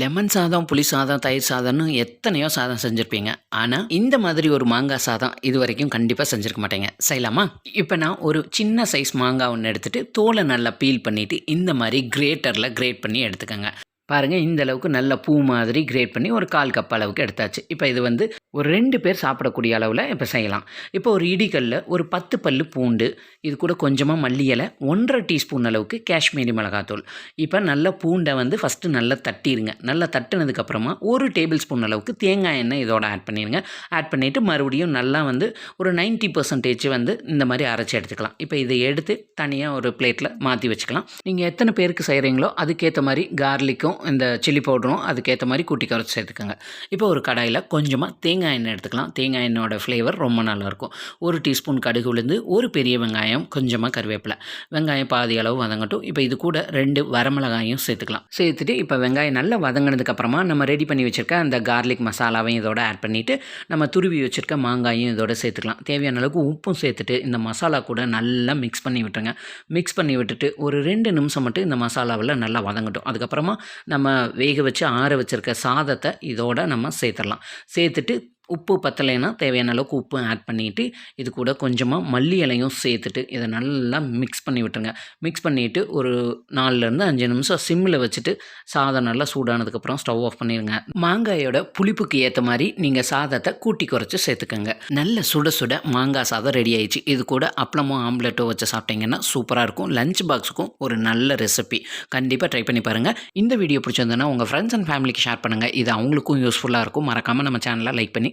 Lemon சாதம் புளி சாதம் தயிர் சாதம்னு எத்தனையோ சாதம் செஞ்சுருப்பீங்க. ஆனால் இந்த மாதிரி ஒரு மாங்காய் சாதம் இது வரைக்கும் கண்டிப்பாக செஞ்சுருக்க மாட்டேங்க. செய்யலாமா? இப்போ நான் ஒரு சின்ன சைஸ் மாங்காய் ஒன்று எடுத்துகிட்டு தோலை நல்லா பீல் பண்ணிவிட்டு இந்த மாதிரி கிரேட்டரில் கிரேட் பண்ணி எடுத்துக்கோங்க. பாருங்கள் இந்த அளவுக்கு நல்ல பூ மாதிரி கிரேட் பண்ணி ஒரு கால் கப் அளவுக்கு எடுத்தாச்சு. இப்போ இது வந்து ஒரு ரெண்டு பேர் சாப்பிடக்கூடிய அளவில் இப்போ செய்யலாம். இப்போ ஒரு இடிக்கல்ல ஒரு பத்து பல்லு பூண்டு இது கூட கொஞ்சமாக மல்லி இலை ஒன்றரை டீஸ்பூன் அளவுக்கு காஷ்மீரி மிளகாத்தூள். இப்போ நல்ல பூண்டை வந்து ஃபஸ்ட்டு நல்லா தட்டிடுங்க நல்லா தட்டினதுக்கப்புறமா ஒரு டேபிள் ஸ்பூன் அளவுக்கு தேங்காய் எண்ணெய் இதோட ஆட் பண்ணிடுங்க ஆட் பண்ணிவிட்டு மறுபடியும் நல்லா வந்து ஒரு 90% பர்சன்டேஜ் வந்து இந்த மாதிரி அரைச்சி எடுத்துக்கலாம். இப்போ இதை எடுத்து தனியாக ஒரு பிளேட்டில் மாற்றி வச்சுக்கலாம். நீங்கள் எத்தனை பேருக்கு செய்கிறீங்களோ அதுக்கேற்ற மாதிரி கார்லிக்கும் இந்த சில்லி பவுடரும் அதுக்கேற்ற மாதிரி கூட்டி குறைச்சி சேர்த்துக்கோங்க. இப்போ ஒரு கடாயில் கொஞ்சமாக தேங்காய் தேங்காய் எண்ணெய் எடுத்துக்கலாம். தேங்காய் எண்ணெயோட ஃப்ளேவர் ரொம்ப நல்லாயிருக்கும் ஒரு டீஸ்பூன் கடுகு உளுந்து ஒரு பெரிய வெங்காயம் கொஞ்சமாக கருவேப்பிலை. வெங்காயம் பாதி அளவு வதங்கட்டும். இப்போ இது கூட ரெண்டு வரமிளகாயும் சேர்த்துக்கலாம். சேர்த்துட்டு இப்போ வெங்காயம் நல்லா வதங்கினதுக்கப்புறமா நம்ம ரெடி பண்ணி வச்சுருக்க அந்த கார்லிக் மசாலாவையும் இதோட ஆட் பண்ணிவிட்டு நம்ம துருவி வச்சுருக்க மாங்காயும் இதோட சேர்த்துக்கலாம். தேவையான அளவுக்கு உப்பும் சேர்த்துட்டு இந்த மசாலா கூட நல்லா மிக்ஸ் பண்ணி விட்டுருங்க. மிக்ஸ் பண்ணி விட்டுட்டு ஒரு ரெண்டு நிமிஷம் மட்டும் இந்த மசாலாவில் நல்லா வதங்கட்டும். அதுக்கப்புறமா நம்ம வேக வச்சு ஆற வச்சுருக்க சாதத்தை இதோட நம்ம சேர்த்துடலாம். சேர்த்துட்டு உப்பு பத்தலைன்னா தேவையான அளவுக்கு உப்பு ஆட் பண்ணிவிட்டு இது கூட கொஞ்சமாக மல்லி இலையும் சேர்த்துட்டு இதை நல்லா மிக்ஸ் பண்ணி விட்டுருங்க. மிக்ஸ் பண்ணிவிட்டு ஒரு நாலுலேருந்து அஞ்சு நிமிஷம் சிம்மில் வச்சுட்டு சாதம் நல்லா சூடானதுக்கப்புறம் ஸ்டவ் ஆஃப் பண்ணிடுங்க மாங்காயோட புளிப்புக்கு ஏற்ற மாதிரி நீங்கள் சாதத்தை கூட்டி குறைச்சி சேர்த்துக்கோங்க. நல்ல சுட சுட மாங்காய் சாதம் ரெடி ஆயிடுச்சு. இது கூட அப்பளமோ ஆம்லெட்டோ வச்சு சாப்பிட்டீங்கன்னா சூப்பராக இருக்கும். லஞ்ச் பாக்ஸுக்கும் ஒரு நல்ல ரெசிபி கண்டிப்பாக ட்ரை பண்ணி பாருங்கள் இந்த வீடியோ பிடிச்சிருந்ததுன்னா உங்கள் ஃப்ரெண்ட்ஸ் அண்ட் ஃபேமிலிக்கு ஷேர் பண்ணுங்கள் இது அவங்களுக்கும் யூஸ்ஃபுல்லாக இருக்கும். மறக்காமல் நம்ம சேனலை லைக் பண்ணி